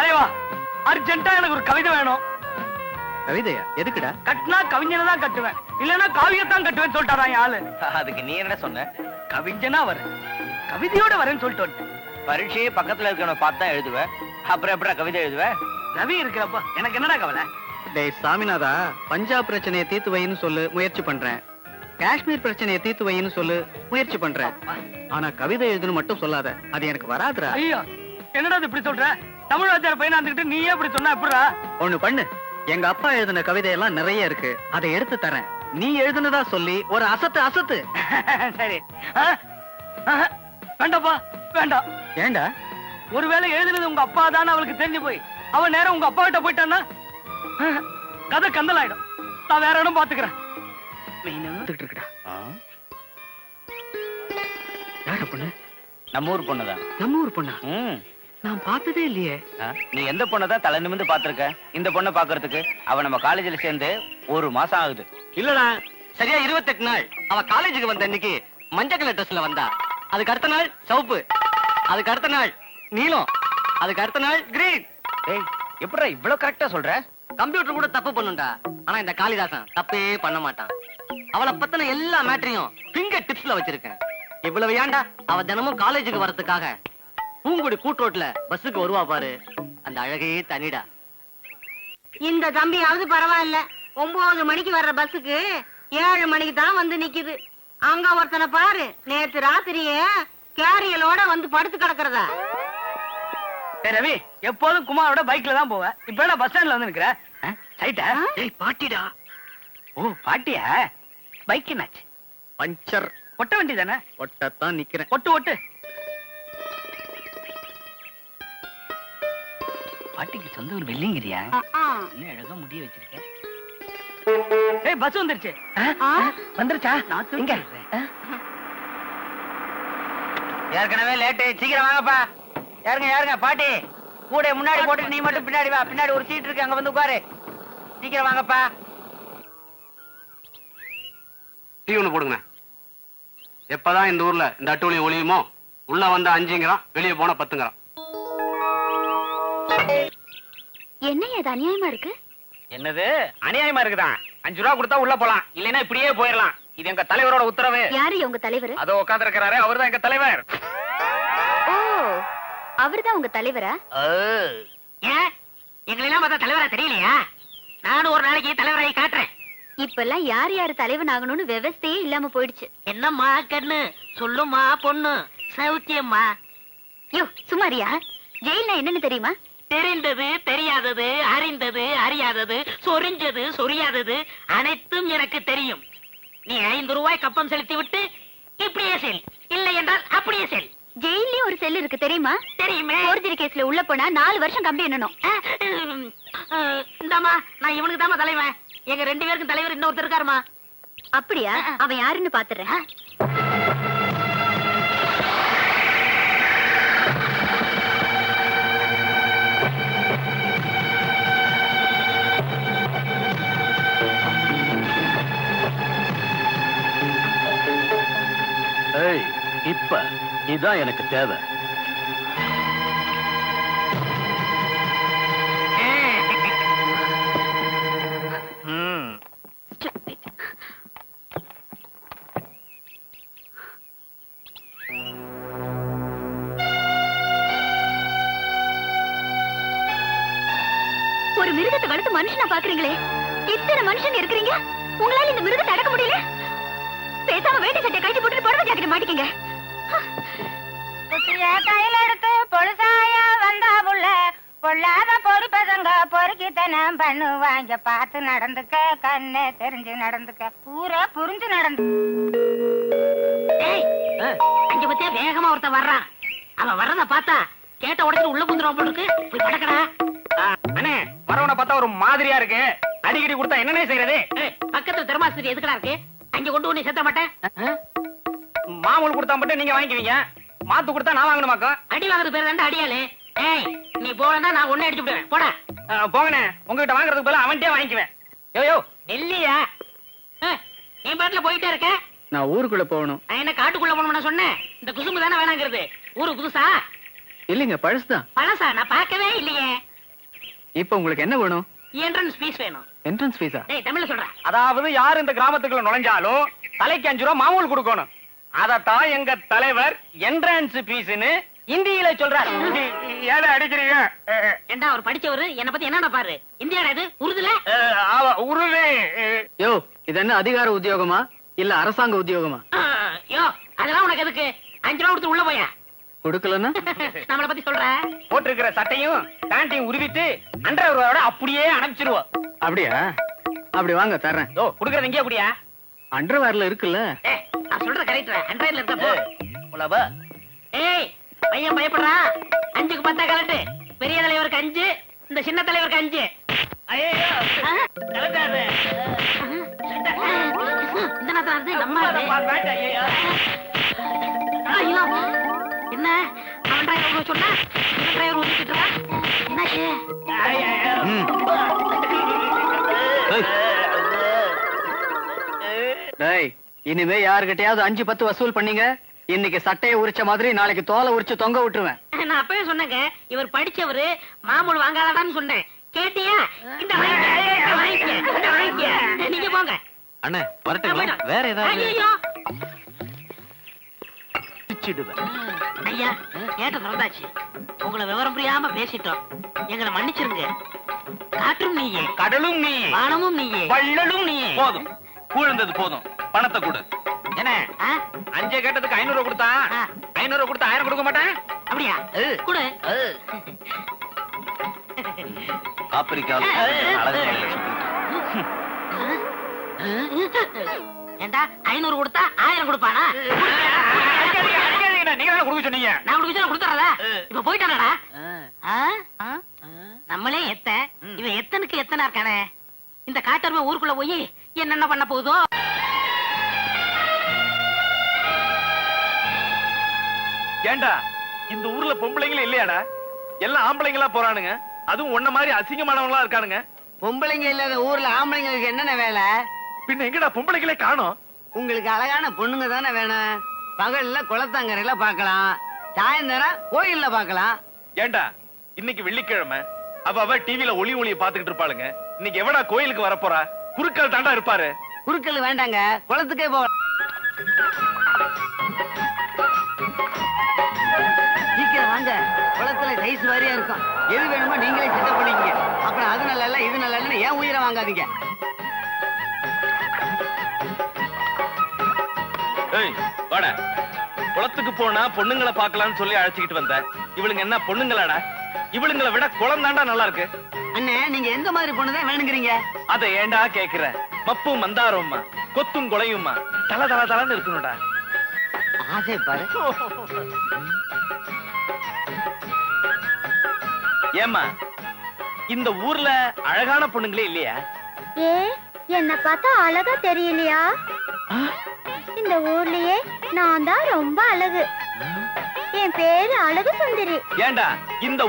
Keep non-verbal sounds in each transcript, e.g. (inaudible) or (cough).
தலைவா அர்ஜென்ட்டா எனக்கு ஒரு கவிதை வேணும். கவிதையா? எதுக்குடா? கட்டினா கவிஞனை தான் கட்டுவேன். இல்லைன்னா காவியத்தான் கட்டுவேன்னு சொல்லிட்டாரா ஆளு? அதுக்கு நீ என்ன சொன்ன? கவிஞனா வரேன். கவிதையோட வரேன்னு சொல்லிட்டு. பரீட்சையே பக்கத்துல இருக்கவன பார்த்து தான் எழுதுவ. அப்புறம் எப்படா கவிதை எழுதுவ? ரவி இருக்கிறப்ப எனக்கு என்னடா கவலை? டேய் சாமிநாதா பஞ்சாப் பிரச்சனையை தீர்த்து வைன்னு சொல்லு முயற்சி பண்றேன். காஷ்மீர் பிரச்சனையை தீர்த்து வைன்னு சொல்லு முயற்சி பண்றேன். ஆனா கவிதை எழுதுன்னு மட்டும் சொல்லாத. அது எனக்கு வராதுடா. ஐயோ என்னடா இப்படி சொல்ற? தமிழ் வாத்தியார் பையனா இருந்துகிட்டு நீயே இப்படி சொன்னா எப்படிடா? ஒண்ணு பண்ணு. எங்க அப்பா எழுதின கவிதையெல்லாம் நிறைய இருக்கு. அதை எடுத்து தரேன். நீ எழுதுனதா சொல்லி ஒரு அசத்து அசத்து. (laughs) சரி. வேண்டாப்பா வேண்டாம் ஏண்டா? ஒருவேளை எழுதுனது உங்க அப்பா தான் அவளுக்கு தெரிஞ்சு போய் அவன் நேரம் உங்க அப்பா கிட்ட போயிட்டான்னா. கதை கந்தலாயிடும். நான் வேற இடம் பாத்துக்கிறேன். நம்ம ஊர் பொண்ணுதான். நம்ம ஊர் பொண்ணா. நான் பார்த்ததே இல்லையே. நீ எந்த பொண்ணை தான் தலை நிமிந்து பாத்திருக்க இந்த பொண்ணை பாக்குறதுக்கு அவ நம்ம காலேஜ்ல சேர்ந்து ஒரு மாசம் ஆகுது. இல்லடா சரியா இருபத்தெட்டு நாள். அவ காலேஜுக்கு வந்த அன்னைக்கு மஞ்சள் கலர் ட்ரெஸ்ல வந்தா. அதுக்கு அடுத்த நாள் சிவப்பு. அதுக்கு அடுத்த நாள் நீலம். அதுக்கு அடுத்த நாள் கிரீன் ஏய் எப்படிடா இவ்வளவு கரெக்டா சொல்ற? கம்ப்யூட்டர் கூட தப்பு பண்ணுண்டா. ஆனா இந்த காளிதாசன் தப்பே பண்ண மாட்டான். அவளை பத்தின எல்லா மேட்டரையும் பிங்கர் டிப்ஸ்ல வச்சிருக்கேன். இவ்வளவு ஏன்டா? அவ தினமும் காலேஜுக்கு வரதுக்காக பூங்குடி கூட்ரோட்ல பஸ்ஸுக்கு வருவா பாரு. அந்த அழகே தனிடா. இந்த தம்பியாவது பரவாயில்ல. ஒன்பது மணிக்கு வர்ற பஸ்ஸுக்கு ஏழு மணிக்கு தான் வந்து நிக்குது. அங்க ஒருத்தனை பாரு. நேத்து ராத்திரியே கேரியலோட வந்து படுத்து கிடக்குறதா. ரவி எப்போதும் குமாரோட பைக்ல தான் போவேன் இப்ப என்ன பஸ் ஸ்டாண்ட்ல வந்து நிக்கிற? சைட்டா ஏய் பாட்டிடா. ஓ பாட்டியா? பைக் என்னாச்சு பஞ்சர் ஒட்ட வண்டி தானே? ஒட்டத்தான் நிக்கிறேன். ஒட்டு ஒட்டு. பாட்டிக்கு சொந்த ஒரு வெள்ளிங்கிறியா என்ன அழகா முடிய வச்சிருக்க? ஏய் பஸ் வந்துருச்சு. வந்துருச்சா? நான் இங்க ஏற்கனவே லேட்டு சீக்கிரம் வாங்கப்பா. யாருங்க யாருங்க? பாட்டி. கூட முன்னாடி போட்டு நீ மட்டும் பின்னாடி வா. பின்னாடி ஒரு சீட் இருக்கு அங்க வந்து உட்காரு. சீக்கிரம் வாங்கப்பா. டீ ஒன்று போடுங்க எப்பதான் இந்த ஊர்ல இந்த அட்டூழியம் ஒளியுமோ உள்ள வந்தா அஞ்சுங்கிறான் வெளியே போனா பத்துங்கிறான். என்ன இது அநியாயமா இருக்கு? என்னது? அநியாயமா இருக்குதான் அஞ்சு ரூபா கொடுத்தா உள்ள போலாம். இல்லைன்னா இப்படியே போயிடலாம். இது எங்க தலைவரோட உத்தரவு. யாரு உங்க தலைவர்? அதோ உட்கார்ந்து இருக்கிறாரு அவர்தான் எங்க தலைவர். ஓ அவர்தான் உங்க தலைவரா? ஏன் எங்களெல்லாம் பார்த்தா தலைவரா தெரியலையா? நானும் ஒரு நாளைக்கு தலைவராகி காட்டுறேன். இப்பெல்லாம் யார் யார் தலைவன் ஆகணும்னு விவசாயே இல்லாம போயிடுச்சு. என்னம்மா கண்ணு? சொல்லுமா பொண்ணு. சௌக்கியம்மா. யோ சுமாரியா ஜெயில்னா என்னன்னு தெரியுமா? தெரிந்தது தெரியாதது அறிந்தது அறியாதது சொரிஞ்சது சொரியாதது அனைத்தும் எனக்கு தெரியும். நீ ஐந்து ரூபாய் கப்பம் செலுத்தி விட்டு இப்படியே செல். இல்லை என்றால் அப்படியே செல். ஜெயில்லயும் ஒரு செல் இருக்கு தெரியுமா? தெரியுமே. போர்ஜரி கேஸ்ல உள்ள போனா நாலு வருஷம் கம்பி அஹ், இந்தாம்மா நான் இவனுக்கு தாம்மா தலைவன். எங்க ரெண்டு பேருக்கும் தலைவர் இன்னொருத்தர் இருக்காருமா அப்படியா? அவன் யாருன்னு பாத்துறேன். இப்ப இதான் எனக்கு தேவை. ஒரு மிருகத்தை வளர்த்து மனுஷனா பாக்குறீங்களே? இத்தனை மனுஷங்க இருக்கிறீங்க? உங்களால இந்த மிருகத்தை அடக்க முடியல? பேசாம வேட்டி சட்டை கழிச்சு போட்டு புடவை ஜாக்கெட் மாட்டிக்கங்க. கையில எடுத்து பொழுசாய வந்தா புள்ள பொல்லாத பொறுப்பதங்க பொறுக்கித்தனம் பண்ணுவாங்க பார்த்து நடந்துக்க கண்ணு தெரிஞ்சு நடந்துக்க. ஊரே புரிஞ்சு நடந்து ஏய் அங்க பத்தியா வேகமா ஒருத்தன் வர்றான். அவன் வர்றத பார்த்தா கேட்ட உடனே உள்ள போய் படக்கடா. அண்ணே வரவனை பார்த்தா ஒரு மாதிரியா இருக்கு. அடிக்கடி கொடுத்தா என்னன்னே செய்யறது? பக்கத்துல தெர்மாஸ்திரி எதுக்குடா இருக்கு? அங்க கொண்டு வந்து சேர்த்த மாட்டேன்? மாமூல் கொடுத்தா மட்டும் நீங்க வாங்கிக்குவீங்க. மாத்து கொடுத்தா நான் வாங்கணுமாக்கா? அடி வாங்குறது பேர் தாண்டா அடியாளு. ஏய் நீ போலன்னா நான் ஒண்ணு அடிச்சு விடுவேன் போடா. போங்கண்ணே. உங்ககிட்ட வாங்குறதுக்கு பதிலா அவன்கிட்டயே வாங்கிக்குவேன். யோ யோ. நெல்லியா? ஏய், நீ பாட்டுல போயிட்டே இருக்க? நான் ஊருக்குள்ள போகணும். நான் என்ன காட்டுக்குள்ள போகணும்னு சொன்னேன்? இந்த குசும்பு தானே வேணாங்கிறது. ஊரு புதுசா இல்லைங்க பழசுதான். பழசா? நான் பார்க்கவே இல்லையே. இப்ப உங்களுக்கு என்ன வேணும்? என்ட்ரன்ஸ் ஃபீஸ் வேணும். என்ட்ரன்ஸ் ஃபீஸா டேய் தமிழ்ல சொல்றேன் அதாவது யார் இந்த கிராமத்துக்குள்ள நுழைஞ்சாலும் தலைக்கு அஞ்சு ரூபா மாமூல் கொடுக்கணும். அதத்தான் எங்க தலைவர் என்ட்ரன்ஸ் பீஸ்னு இந்தியில சொல்றாரு. ஏழை அடிக்கிறீங்க? ஏண்டா அவர் படிச்சவரு? என்ன பத்தி என்னடா பாரு? இந்தியாடா இது? உருதுல? உருது. யோ இது என்ன அதிகார உத்தியோகமா? இல்ல அரசாங்க உத்தியோகமா? யோ அதெல்லாம் உனக்கு எதுக்கு? அஞ்சு ரூபா கொடுத்து உள்ள போயா? கொடுக்கலன்னா? (laughs) நம்மள பத்தி சொல்ற? போட்டிருக்கிற சட்டையும் பேண்டையும் உருவிட்டு அண்டர்வேரோட அப்படியே அனுப்பிச்சிருவோம் அப்படியா? அப்படி வாங்க தர்றேன். ஓ குடுக்கறது எங்கேயா குடியா? அண்டர்வேர்ல இருக்குல்ல? நான் சொல்ற கரெக்ட் அண்ட்ராய்ட்ல இருக்க போ. உலவ? ஏய் பையன் பயப்படுறான் அஞ்சுக்கு பத்தா கலட்டு. பெரிய தலைவருக்கு அஞ்சு இந்த சின்ன தலைவருக்கு அஞ்சு. ஐயோ? கலட்டாது என்ன? அவன் டிரைவர் சொன்னா? டிரைவர் என்னாச்சு டேய் இனிமே யாருகிட்டயாவது அஞ்சு பத்து வசூல் பண்ணீங்க? இன்னைக்கு சட்டையை உரிச்ச மாதிரி நாளைக்கு தோலை உரிச்சு தொங்க விட்டுருவேன். நான் அப்பவே சொன்னேங்க இவர் படிச்சவரு மாமூல் வாங்காதான்னு சொன்னேன். கேட்டியா? இந்த. நீங்க போங்க. அண்ணே போயிடும். வேற ஐயையோ. ஐயா கேட்ட திறந்தாச்சு உங்களை விவரம் புரியாம பேசிட்டோம். எங்களை மன்னிச்சிருங்க. காற்றும் நீயே. கடலும் நீ வானமும் நீயே. வள்ளலும் நீ போதும். கூழ்ந்தது போதும். பணத்தை கொடு. என்ன? அஞ்சு கேட்டதுக்கு ஐநூறு ரூபா கொடுத்தா. ஐநூறு ரூபா கொடுத்தா ஆயிரம் கொடுக்க மாட்டேன்? அப்படியா? கொடு. ஆப்பிரிக்காவில் அழகு ஏண்டா ஐநூறு கொடுத்தா ஆயிரம் கொடுப்பானா. நீங்க கொடுக்க சொன்னீங்க. நான் கொடுக்க கொடுத்துறல இப்ப போயிட்டானடா? நம்மளே எத்த. இவன் எத்தனுக்கு எத்தனை இருக்கானே? இந்த காட்டருமை ஊருக்குள்ள போய் என்னென்ன பண்ண போகுதோ? ஏண்டா? இந்த ஊர்ல பொம்பளைங்களே இல்லையாடா? எல்லாம் ஆம்பளைங்களா போறானுங்க. அதுவும் உன்ன மாதிரி அசிங்கமானவங்களா இருக்கானுங்க. பொம்பளைங்க இல்லாத ஊர்ல ஆம்பளைங்களுக்கு என்னென்ன வேலை? பின்ன எங்கடா பொம்பளைங்களே காணோம்? உங்களுக்கு அழகான பொண்ணுங்க தானே வேணும். பகல்ல குளத்தங்கரையில பார்க்கலாம். சாயந்தரம் கோயில்ல பார்க்கலாம். ஏண்டா? இன்னைக்கு வெள்ளிக்கிழமை. அவ அவ டிவில ஒளி ஒளிய பாத்துக்கிட்டு இருப்பாளுங்க. இன்னைக்கு எவடா கோயிலுக்கு வரப்போறா? குறுக்கள் தாண்டா இருப்பாரு. குறுக்கல் வேண்டாங்க. குளத்துக்கே போ வாங்க. குளத்துல சைஸ் வாரியா இருக்கும். எது வேணுமோ நீங்களே சிட்ட பண்ணிக்கங்க. அப்புறம் அது நல்லா இல்ல இது நல்லா இல்லைன்னு ஏன் உயிரை வாங்காதீங்க. ஏய் வாடா. குளத்துக்கு போனா பொண்ணுங்களை பார்க்கலாம்னு சொல்லி அழைச்சிக்கிட்டு வந்த. இவளுங்க என்ன பொண்ணுங்களாடா? இவளுங்களை விட குளம் தாண்டா நல்லா இருக்கு. அண்ணே நீங்க எந்த மாதிரி பொண்ணு தான் வேணுங்கிறீங்க? அதை ஏண்டா கேக்குற? மப்பும் மந்தாரம்மா கொத்தும் குலையும்மா. தல தல தலன்னு இருக்கணும்டா. ஆசை பாரு. ஏம்மா இந்த ஊர்ல அழகான பொண்ணுங்களே இல்லையா? ஏ என்ன பார்த்தா அழகா தெரியலையா? இந்த ஊர்லயே நான் தான் ரொம்ப அழகு. என் பேரு அழகு சுந்தரி. ஏண்டா இந்த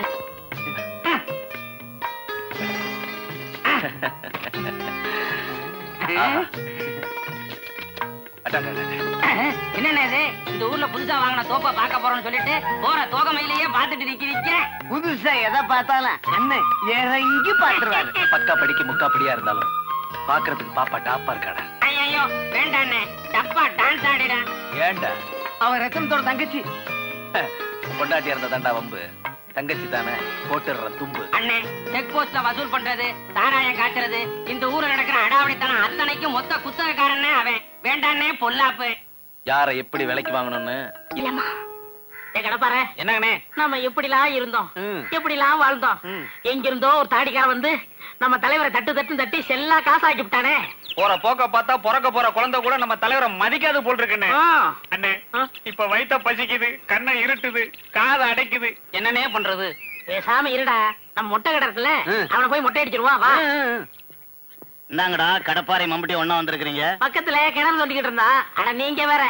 ஆஹா. என்னண்ணே இது? இந்த ஊர்ல புதுசா வாங்கின தோப்பை பார்க்க போறோம்னு சொல்லிட்டு போற தோகமையிலேயே பார்த்துட்டு நிக்கிறீங்க. புதுசா எதை பார்த்தாலும் அண்ணன் இறங்கி பாத்துருவாரு (laughs) பக்கா படிக்க முக்கா படியா இருந்தாலும் பாக்குறதுக்கு பாப்பா டாப்பா இருக்காடா. ஐயோ வேண்டாண்ணே. டப்பா டான்ஸ் ஆடிடா. ஏண்டா? அவன் ரத்தனத்தோட தங்கச்சி. பொண்டாட்டியா இருந்த தாண்டா வம்பு. தங்கச்சி தானே? போட்டுடுற தும்பு. அண்ணே செக் போஸ்ட்ல வசூல் பண்றது சாராயம் காட்டுறது இந்த ஊர்ல நடக்கிற அடாவடித்தனம் அத்தனைக்கும் மொத்த குத்தகக்காரனே அவன். வேண்டாண்ணே பொல்லாப்பு. யாரை எப்படி விலைக்கு வாங்கணும்னு? இல்லம்மா. கடப்பாரு என்னங்கண்ணே? நம்ம எப்படிலாம் இருந்தோம். எப்படிலாம் வாழ்ந்தோம். எங்கிருந்தோ ஒரு தாடிக்காரன் வந்து நம்ம தலைவரை தட்டு தட்டு தட்டி செல்லா காசாக்கி விட்டானே. போற போக்க பார்த்தா பிறக்க போற குழந்தை கூட நம்ம தலைவரை மதிக்காது போல் இருக்குண்ணே. அண்ணே. இப்ப வயித்த பசிக்குது கண்ணை இருட்டுது காதை அடைக்குது. என்னண்ணே பண்றது? பேசாம இருடா. நம்ம மொட்டை கடை இருக்குல்ல அவனை போய் மொட்டை அடிச்சிருவான் வா இந்தாங்கடா கடப்பாறை மம்பட்டி ஒண்ணா வந்திருக்கிறீங்க. பக்கத்துல கிணறு தோண்டிக்கிட்டு இருந்தான் ஆனா நீங்க வேற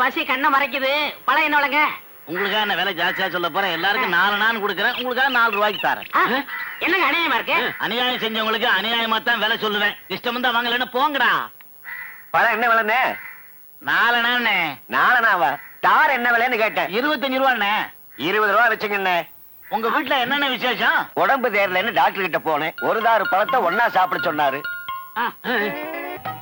பசி கண்ணை மறைக்குது. பழம் என்ன விளங்க உங்களுக்காக என்ன விலை ஜாஸ்தியா சொல்ல போறேன். எல்லாருக்கும் நாலு நாள் கொடுக்குறேன். உங்களுக்காக நாலு ரூபாய்க்கு தரேன். ஆ, என்னங்க அநியாயமா இருக்கு? அநியாயம் செஞ்சவங்களுக்கு அநியாயமா தான் விலை சொல்லுவேன். இஷ்டம் தான் வாங்கலன்னு போங்கடா. பழம் என்ன விலைண்ணே நாலு நாள்ண்ணே நாலனாவா தார் என்ன விலைன்னு கேட்டேன். இருபத்தஞ்சு ரூபாண்ணே. இருபது ரூபா வச்சுங்கண்ணே உங்க வீட்டுல என்னென்ன விசேஷம்? உடம்பு தேரலன்னு டாக்டர் கிட்ட போனேன். ஒரு தாறு பழத்தை ஒன்னா சாப்பிட சொன்னாரு.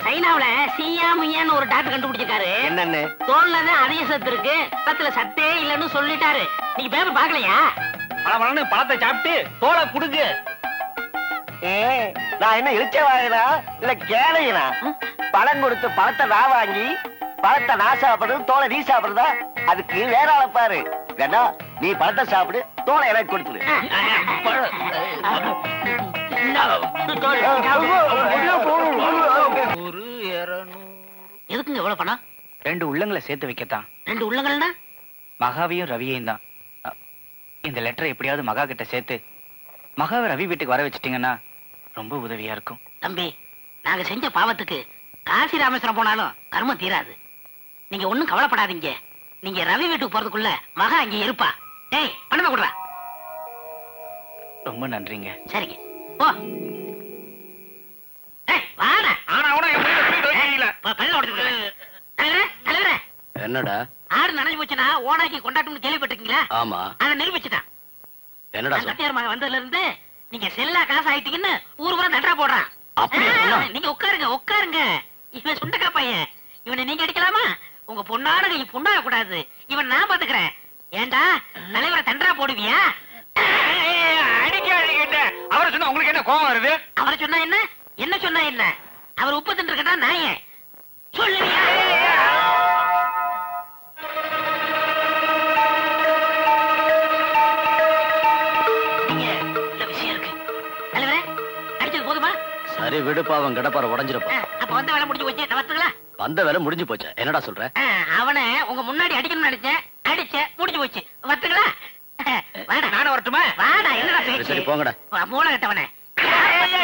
சைனாவுல சியா முய்யான்னு ஒரு டாக்டர் கண்டுபிடிச்சிருக்காரு என்னன்னு தோல்ல தான் அதிக சத்து இருக்கு பத்துல சத்தே இல்லைன்னு சொல்லிட்டாரு நீங்க பேப்பர் பாக்கலையா பழமழன்னு பழத்தை சாப்பிட்டு தோலை குடுங்க ஏ நான் என்ன இழிச்ச வாங்கினா இல்ல கேளையினா பழம் கொடுத்து பழத்தை நான் வாங்கி பழத்தை நான் சாப்பிடுறது தோலை நீ சாப்பிடுறதா அதுக்கு வேற ஆளை பாரு வேணா நீ பழத்தை சாப்பிடு தோலை எனக்கு கொடுத்துரு ஒரு இருநூறு எவ்வளவு பணம்? ரெண்டு உள்ளங்களை சேர்த்து வைக்கத்தான். ரெண்டு உள்ளங்கள்னா? மகாவையும் ரவியையும் தான். இந்த லெட்டரை எப்படியாவது மகா கிட்ட சேர்த்து மகாவை ரவி வீட்டுக்கு வர வச்சிட்டீங்கன்னா ரொம்ப உதவியா இருக்கும். தம்பி நாங்க செஞ்ச பாவத்துக்கு காசி ராமேஸ்வரம் போனாலும் கர்மம் தீராது. நீங்க ஒண்ணும் கவலைப்படாதீங்க. நீங்க ரவி வீட்டுக்கு போறதுக்குள்ள மகா அங்க இருப்பா. டேய் பணமா கொடுறா ரொம்ப நன்றிங்க. சரிங்க. போ. என்னடா? ஆடு நனைஞ்சு போச்சுன்னா ஓனாக்கி கொண்டாட்டம்னு கேள்விப்பட்டிருக்கீங்களா? ஆமா. அதை நிரூபிச்சுட்டான். என்னடா நான் கட்டியார் மகன் வந்ததுல இருந்து நீங்க செல்லா காசு ஆயிட்டீங்கன்னு ஊர் பூரா நன்றா போடுறான்? நீங்க உட்காருங்க உட்காருங்க. இவன் சுண்டக்கா பையன். இவனை நீங்க அடிக்கலாமா? உங்க பொண்ணான கை புண்ணாக கூடாது. இவன் நான் பாத்துக்கிறேன். ஏண்டா? தலைவரை தண்டரா போடுவியா? அவரை சொன்னா உங்களுக்கு என்ன கோவம் வருது? அவரை சொன்னா என்ன? என்ன சொன்னா என்ன? அவர் உப்பு தின்று இருக்கட்டா நான் ஏன்? சரி விடுப்பா அவன் கடப்பார உடஞ்சிருப்பா அப்ப வந்த வேலை முடிஞ்சு போச்சு. வரட்டுங்களா வந்த வேலை முடிஞ்சு போச்சு. என்னடா சொல்ற? அவனை உங்க முன்னாடி அடிக்கணும்னு நினைச்சேன். அடிச்சேன் முடிஞ்சு போச்சு. வரட்டுங்களா வாடா. நானும் வரட்டுமா? வாடா என்னடா சரி போங்கடா. மூளை கட்டவனே.